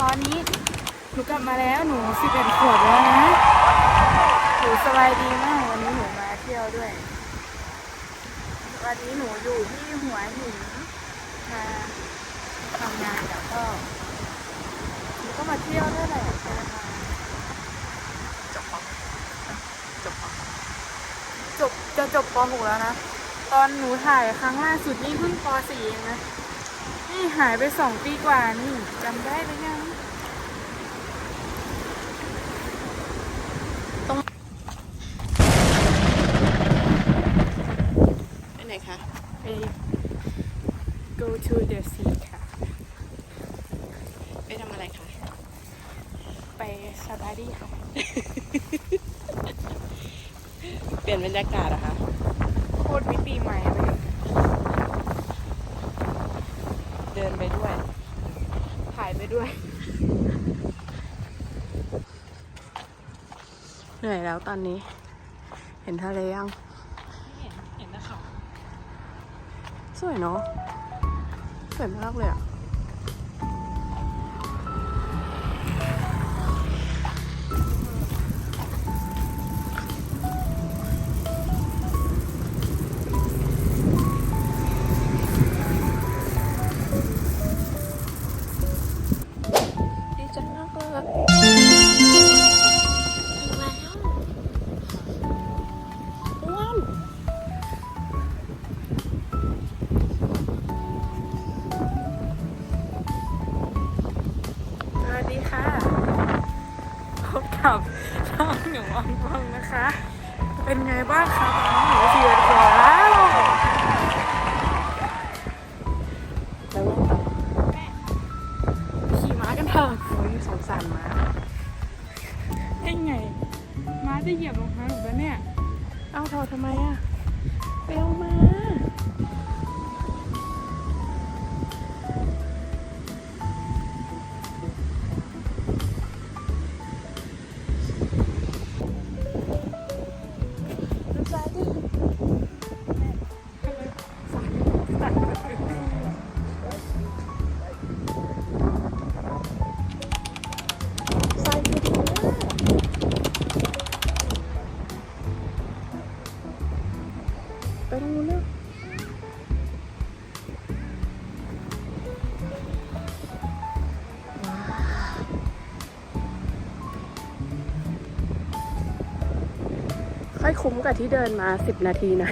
ตอนนี้หนูกลับมาแล้วหนูสิบเอ็ดขวบแล้วนะหนูสบายดีมากวันนี้หนูมาเที่ยวด้วย วันนี้หนูอยู่ที่หัวหินมาทำงานแล้วก็หนูก็มาเที่ยวด้วยแหละจบปะจบปะจบจะจบป .6 แล้วนะ ตอนหนูถ่ายครั้งล่าสุดนี่เพิ่งป .4 เองนะ นี่หายไปสองปีกว่านี่จำได้ไหรือยัง ไปไหนคะ ไป go to the sea ค่ะ ไปทำอะไรคะ ไปสบายดีค่ะ เปลี่ยนบรรยากาศเหรอะคะโคตรมิติใหม่เลยเดินไปด้วย ถ่ายไปด้วย เหนื่อยแล้วตอนนี้ เห็นทะเลยัง เห็นเห็นนะเขาสวยเนาะสวยมากเลยอะ กับช่องหนูอองฟองนะคะ เป็นไงบ้างคะตอนนี้หนูเสียขวแล้วแล้วไงต่อขี่ม้ากันเถอะโอ้ยสงสารม้าได้ไงม้าจะเหยียบรองเท้าหนูแล้วเนี่ย เอ้าเธอทำไมอะ คุ้มกับที่เดินมาสิบนาทีนะ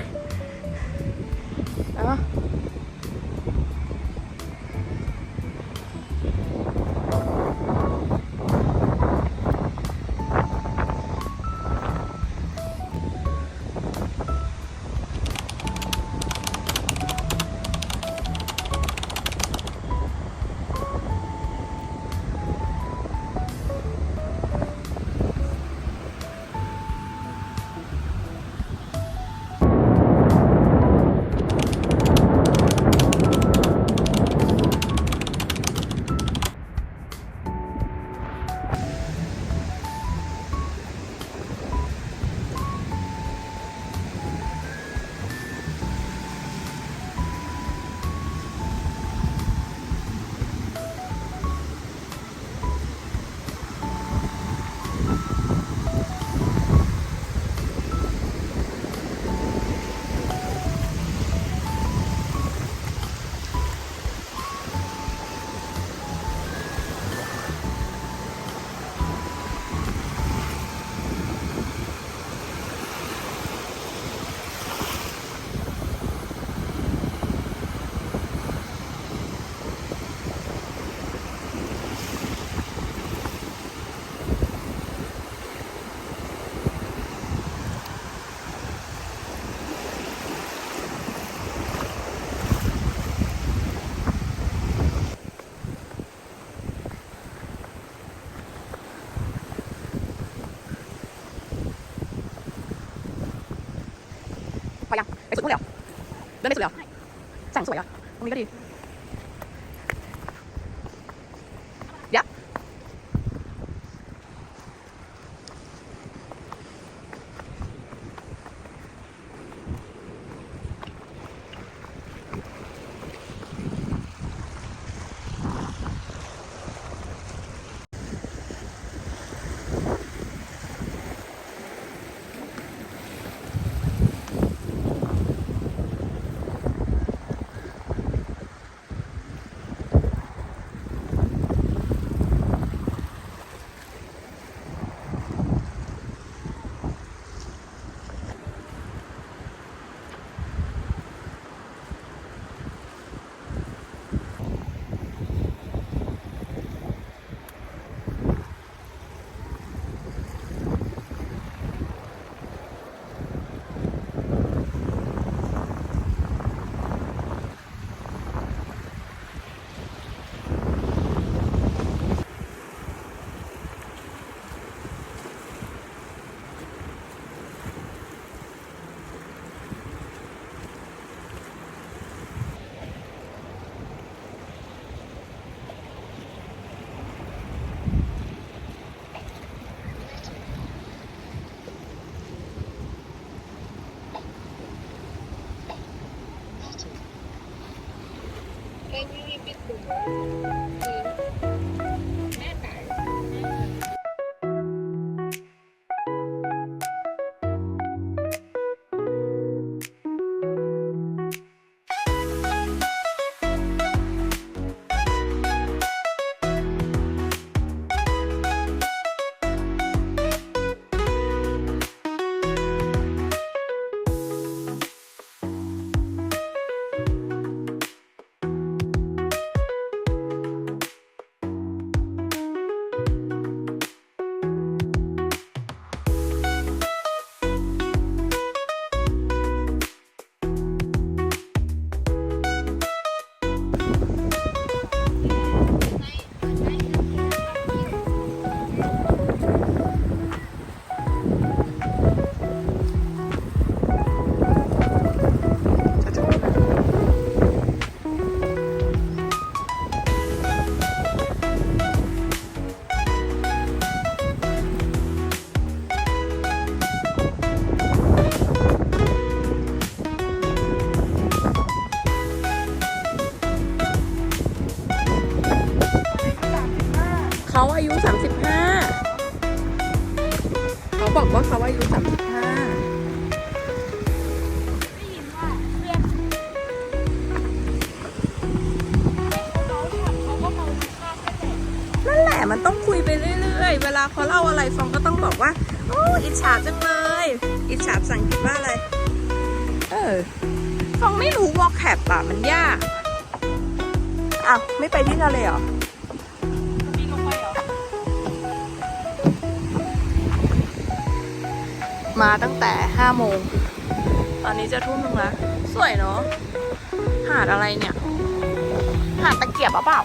เดินไเขาอายุ 35 เขาบอกว่าเขาอายุ 35 นั่นแหละมันต้องคุยไปเรื่อยๆ เวลาเขาเล่าอะไรฟองก็ต้องบอกว่า โอ้อิจฉาจังเลย อิจฉาภาษาอังกฤษว่าอะไร เออฟองไม่รู้วอลแคปอะมันยากอ้าวไม่ไปที่ทะเลเหรอ มาตั้งแต่ห้าโมง ตอนนี้จะทุ่มหนึงแล้ว สวยเนาะ หาดอะไรเนี่ย หาดตะเกียบเปล่า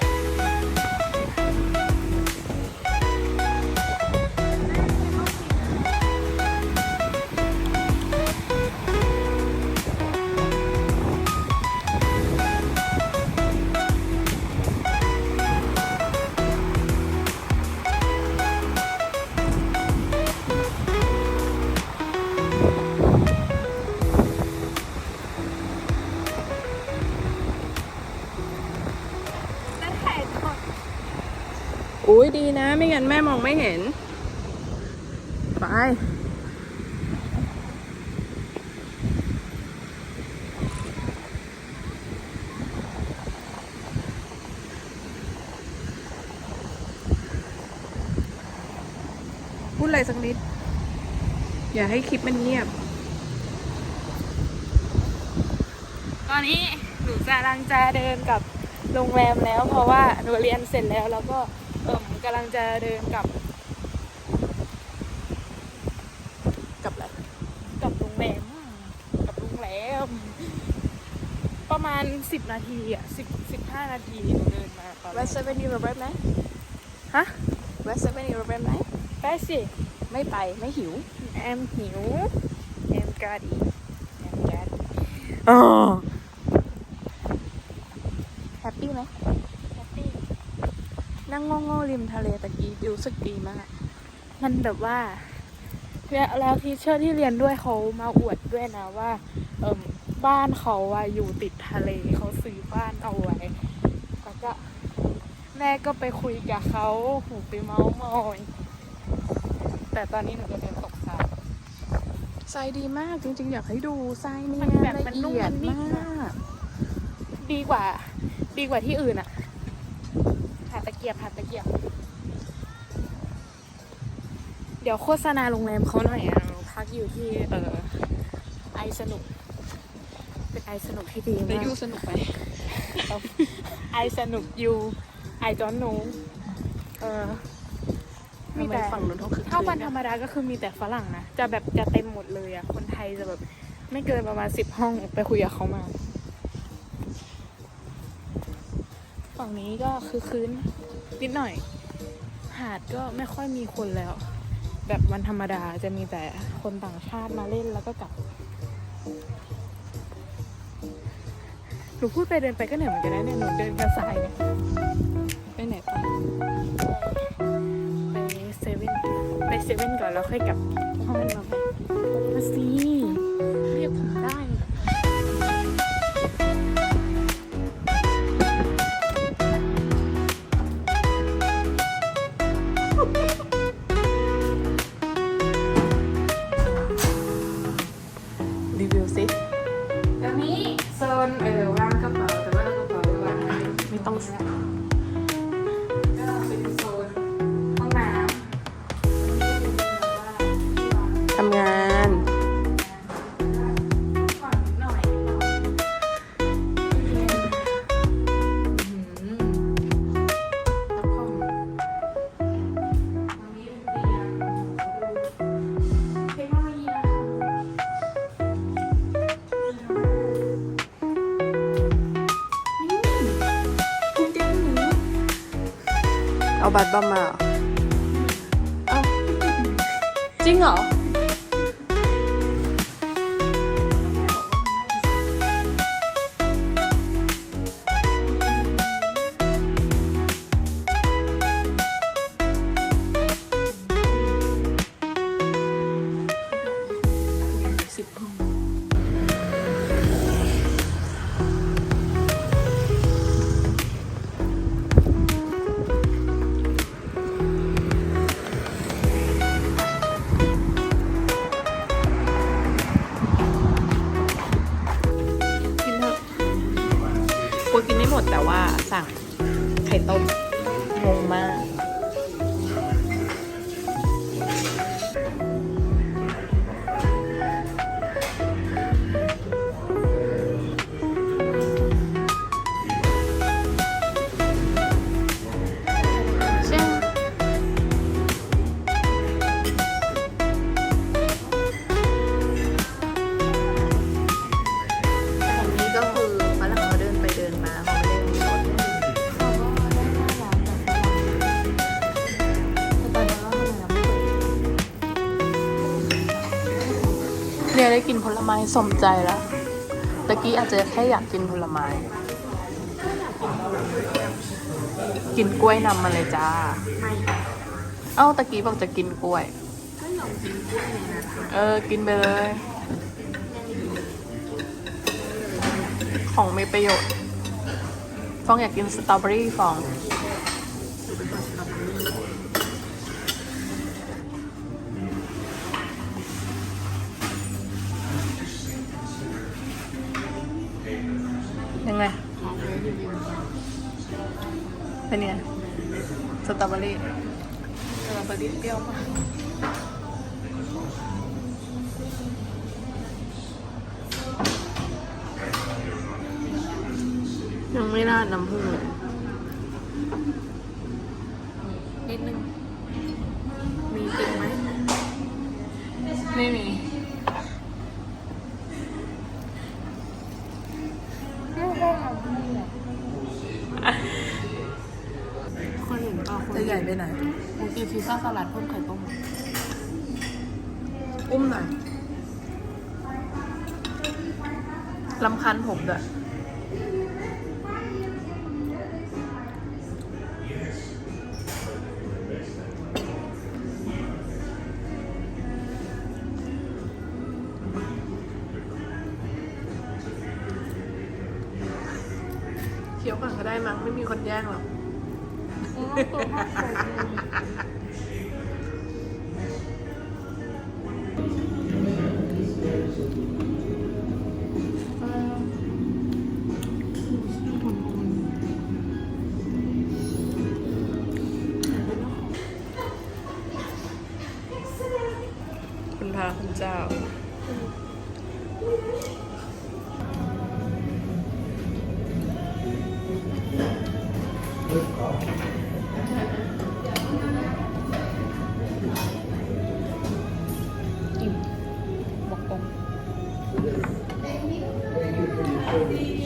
เห็น ไป พูดอะไรสักนิด อย่าให้คลิปมันเงียบ ตอนนี้หนูจะลังจะเดินกับโรงแรมแล้วเพราะว่าหนูเรียนเสร็จแล้วแล้วก็เอิ่มกำลังจะเดินกลับกับอะไร กลับโรงแรมกลับโรงแรมประมาณ สิบนาทีอะสิบสิบห้านาทีหนูเดินมาตอนเวสเซเว่นยูโรเบรไหมฮะเวสเซเว่นยูโรเบรไหม ไปสิไม่ไปไม่หิว แอมหิวแอมกาดีแอมกาดีอ๋อแฮปปี้ไหม แฮปปี้นั่งโง่ๆริมทะเลตะกี้รู้สึกดีมาก มันแบบว่าแล้วแล้วทีเชอร์ที่เรียนด้วยเขามาอวดด้วยนะว่า เอิ่ม บ้านเขาอะอยู่ติดทะเลเขาซื้อบ้านเอาไว้แล้วก็แม่ก็ไปคุยกับเขาหูไปเมาส์มอยแต่ตอนนี้หนูจะเดินตกทรายทรายดีมากจริงๆ อยากให้ดูทรายเนี่ยมันแบบมันละนุ่มเอียดมันนิ่มมอะาก ดีกว่า ดีกว่าที่อื่นอะหาตะเกียบหาตะเกียบ เดี๋ยวโฆษณาโรงแรมเขาหน่อยอะเราพักอยู่ที่เออไอสนุก เป็นไอสนุกที่ดีแล้วมากยูสนุกไหมไอสนุกอยู่ไอจอนนูเออมีทำไมแต่ฝั่งนู้นเขาคือถ้าวันธรรมดาก็คือมีแต่ฝรั่งนะ จะแบบจะเต็มหมดเลยอะคนไทยจะแบบไม่เกินประมาณสิบห้องไปคุยกับเขามา ฝั่งนี้ก็คือคืนนิดหน่อย หาดก็ไม่ค่อยมีคนแล้ว แบบวันธรรมดาจะมีแต่คนต่างชาติมาเล่นแล้วก็กลับ นูพูดไปเดินไปก็เหนื่อยเหมือนกันนะเนี่ยหนูเดินกระสายเนี่ยไปไหนไปไปเซเว่นไปเซเว่นก่อนแล้วค่อยกลับห้องเรามาสิ สมใจแล้วตะกี้อาจจะแค่อยากกินผลไม้ กินกล้วยนำมาเลยจ้า เอ้าตะกี้บอกจะกินกล้วย เออ กินไปเลย ของมีประโยชน์ ฟองอยากกินสตรอเบอรี่ฟองยังไง เป็นไงสตรอเบอรี่สตรอเบอรี่เปรี้ยวมากยังไม่ราดน้ำผึ้งเลย ผมด้วยเคี้ยวก่อนก็ได้มั้งไม่มีคนแย่งหรอก คุ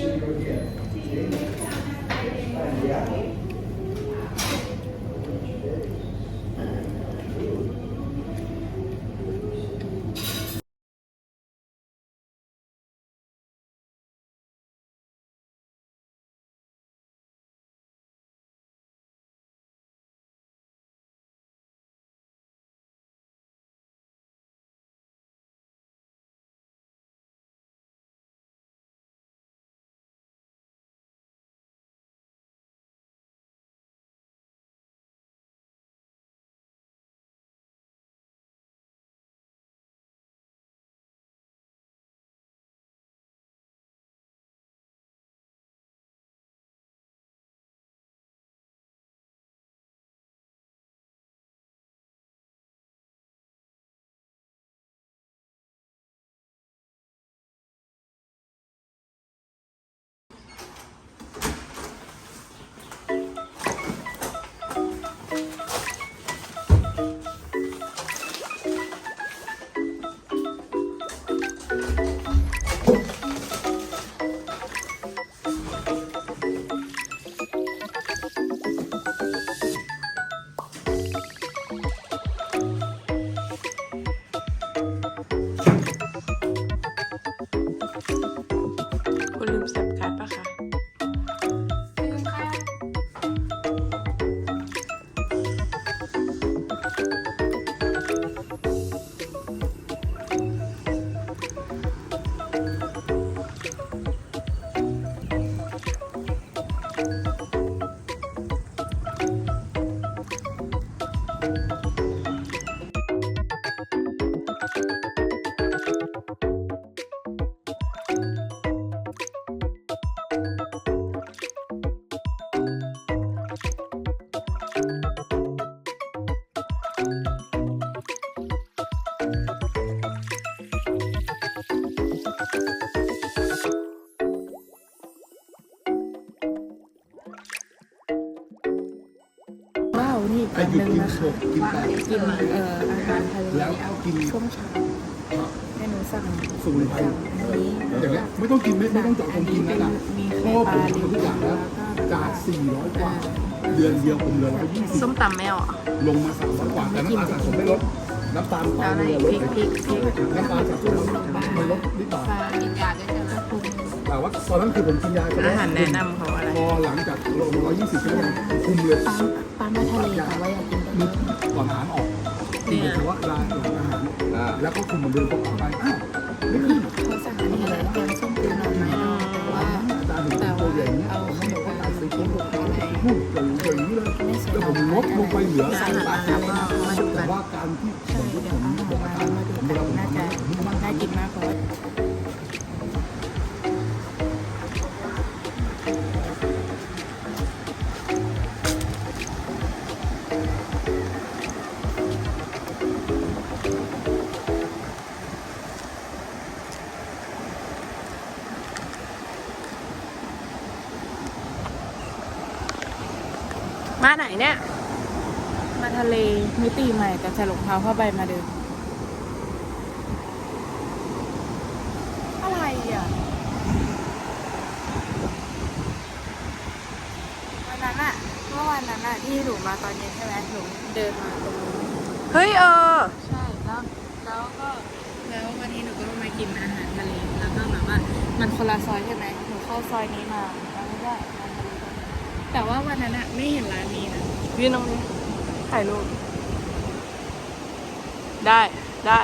นี่อีกไอ้อันหยุหดนึ่งกินนะคะสดกินปลากินเอ่ออาหารทะเลแล้วกินช่วงเช้าให้หนูสั่งสมุนไพรสั่งอันนี้อย่างเงี้ยไม่ต้องกินไม่ไม่ต้องเจาะจงกินนะนะมีเพไข่ราะว่าปผลามทำทุกอย่างแล้วแล้วก็จาก400กว่าเดือนเดียวผมเหลือ120ส้มตำแมวอะลงมา300กว่าแต่น้ำตาลสะสมไม่ลดน้ำตาลคแล้ววามอะไรเร็วพลริดกพริกพริกน้ำตาลสะสมมันลดนิดหน่อยปลากินยาด้วยกันแล้วปรุงแต่ว่าตอนนั้นคือผมกินยาไปอาแล้วหารแนะนำเขาอะไรพอหลังจากลงมา120ชั่วโมงคุมเลยปลาปลา มาทะเลค่ะว่าอยากกินนึกก่อนอาหารออกที่ผมว่าลาหลังอาหารแล้วก็คุมมันเดิมก็ออกไปอ้าวไม่ขึ้นเขาสั่งอันนี้อะไรแกงส้มปูหน่อไม้ดองแต่ว่าอาถึงแต่ว่าใหญ่อางเงี้ยเอาผมขนบอกมว่าปังการซื้อซื้อของผูกไว้ไหนพูดอย่งอย่างนี้เลยไม่ใช่แล้วผมลดลงไปเหลือใส่สามปลาบาทิติใหม่แต่ใส่รองเท้าผ้าใบมาเดินอะไรอะวันนั้นอะเมื่อวันนั้นอะที่หนูมาตอนเย็นใช่ไหมหนูเดินมาตรงนู้เฮ้ยเออ ใช่แล้วแล้วก็แล้ววันนี้หนูก็มากินอาหารทะเลแล้วก็แบบว่ามันคนละซอยใช่ไหมหนูเข้าซอยนี้มาแล้วก็แต่ว่าวันนั้นอะไม่เห็นร้านนี้นะยืนตรงนี้ถ่ายรูป ได้ได้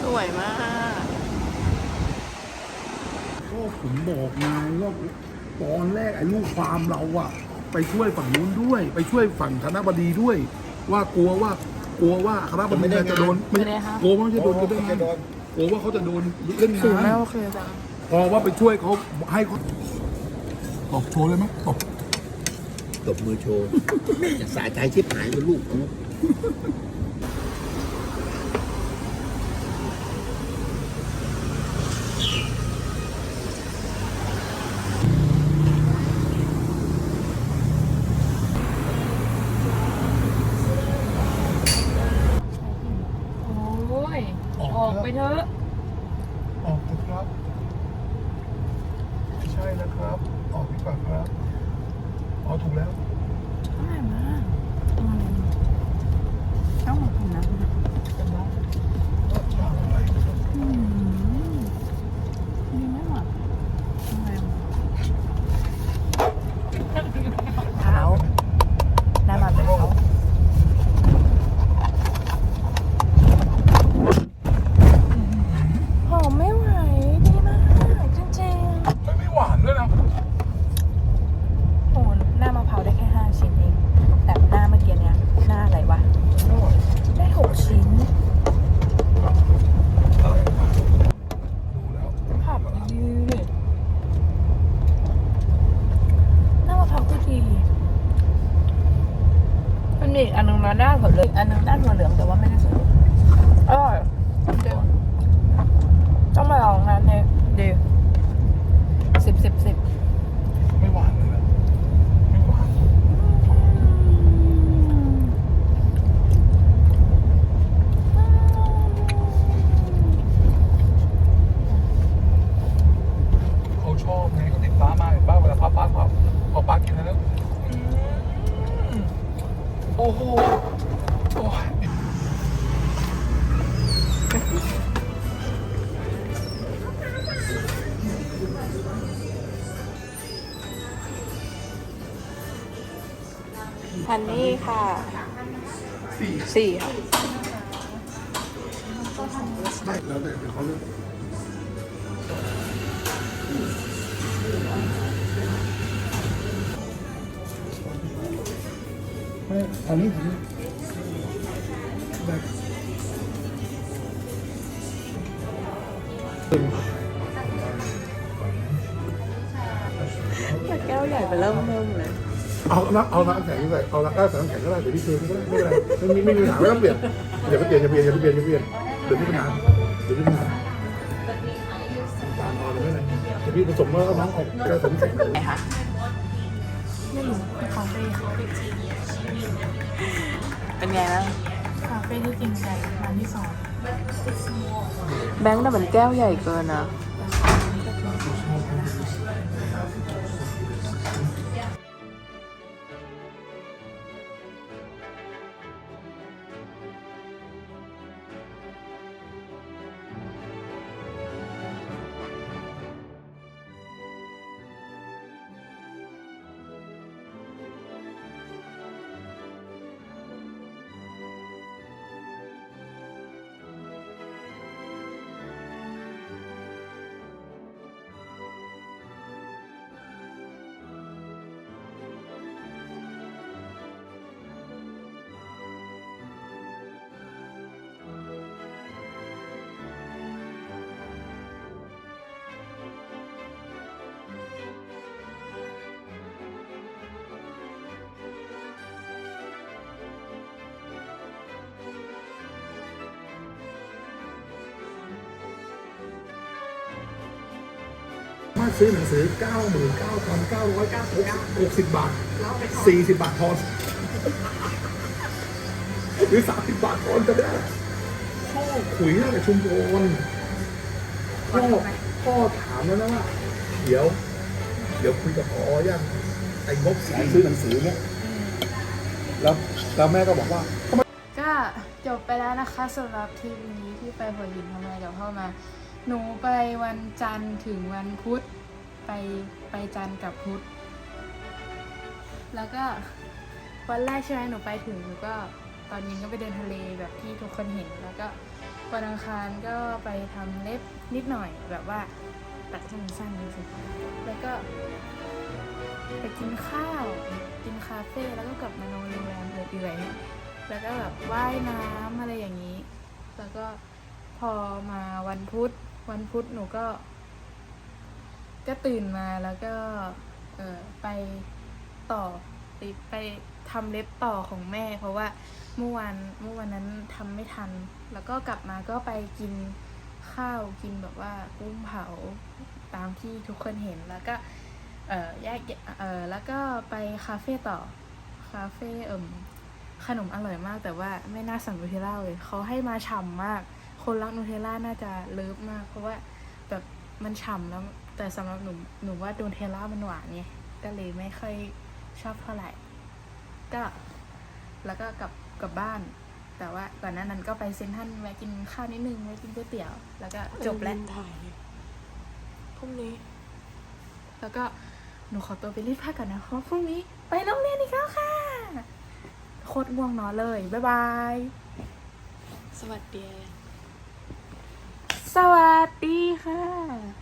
สวยมากก็ผมบอกไงว่าตอนแรกไอ้ลูกความเราอะไปช่วยฝั่งนู้นด้วย ไปช่วยฝั่งคณะบดีด้วย ว่ากลัวว่ากลัวว่าคณะบดีเนี่ยจะโดนไม่กลัวว่าจะโดนจะโดนกลัวว่าเขาจะโดนเล่นสื่อไม่งาน โอเคจังพอว่าไปช่วยเขาให้เขา ตบโชว์เลยไหมตบตบมือโชว์สาใจชิบหายเป็นลูกกู พันนี่ค่ะสี่สี่ค่ะได้แล้วแต่เดี๋ยวเขาเลือกไม่อันนี้ผมได้แต่แก้วใหญ่ไปเริ่มเริ่ม เลยเอาละเอาน้ำแข็งใส่เอาละได้ใส่น้ำแข็งก็ได้เดี๋ยวพี่เชนก็ได้ไม่เป็นไรไม่มีไม่มีปัญหาไม่ต้องเปลี่ยนเดี๋ยวก็เปลี่ยนอย่าเปลี่ยนอย่าเปลี่ยนอย่าเปลี่ยนเดี๋ยวมีปัญหาเดี๋ยวมีปัญหาพี่ผสมแล้วก็น้องออกกระสมแข็งไหนคะไม่รู้เป็นคาเฟ่ค่ะเป็นไงบ้างคาเฟ่ที่จริงใจร้านที่สองแบงค์แต่มันแก้วใหญ่เกินอะารถซื้อหนังสือ 99,960 บาท 40 บาททอนหรือ 30 บาททอนก็ได้พ่อขุยตั้งแต่ชุมพรพ่อพ่อถามแล้วนะว่า เดี๋ยว เดี๋ยวคุยกับพอยังไอ้งบแสนซื้อหนังสือเนี่ยแล้วแล้วแม่ก็บอกว่า ก็จบไปแล้วนะคะสำหรับทริปนี้ที่ไปหัวหินทำอะไรกับพ่อมา หนูไปวันจันทร์ถึงวันพุธไปไปจันทร์กับพุธแล้วก็วันแรกใช่ไหมหนูไปถึงหนูก็ตอนเย็นก็ไปเดินทะเลแบบที่ทุกคนเห็นแล้วก็วันอังคารก็ไปทำเล็บนิดหน่อยแบบว่าตัดให้มันสั้นดูสิแล้วก็ไปกินข้าวกินคาเฟ่แล้วก็กลับมานอนโรงแรมเอื่อยๆแล้วก็แบบว่ายน้ำอะไรอย่างนี้ แล้วก็พอมาวันพุธ วันพุธหนูก็ ก็ตื่นมาแล้วก็ เออไปต่อไปไปทำเล็บต่อของแม่ เพราะว่าเมื่อวานเมื่อวันนั้นทำไม่ทัน แล้วก็กลับมาก็ไปกินข้าวกินแบบว่ากุ้งเผาตามที่ทุกคนเห็นแล้วก็เออแยกเออแล้วก็ไปคาเฟ่ต่อคาเฟ่เอิ่มขนมอร่อยมากแต่ว่าไม่น่าสั่งนูเทลล่าเลยเขาให้มาฉ่ำมาก คนรักนูเทลล่าน่าจะเลิฟมาก เพราะว่าแบบมันฉ่ำแล้ว แต่สำหรับหนูหนูว่านูเทลล่ามันหวานไงก็เลยไม่ค่อยชอบเท่าไหร่ ก็แล้วก็กลับกลับบ้าน แต่ว่าก่อนหน้านั้นก็ไปเซ็นทรัลแวะกินข้าวนิดนึงแวะกินก๋วยเตี๋ยว แล้วก็จบแล้วถ่ายพรุ่งนี้ แล้วก็หนูขอตัวไปรีดผ้าก่อนนะเพราะพรุ่งนี้ไปโรงเรียนอีกแล้วค่ะ โคตรง่วงนอนเลย บ๊ายบาย สวัสดี สวัสดีค่ะ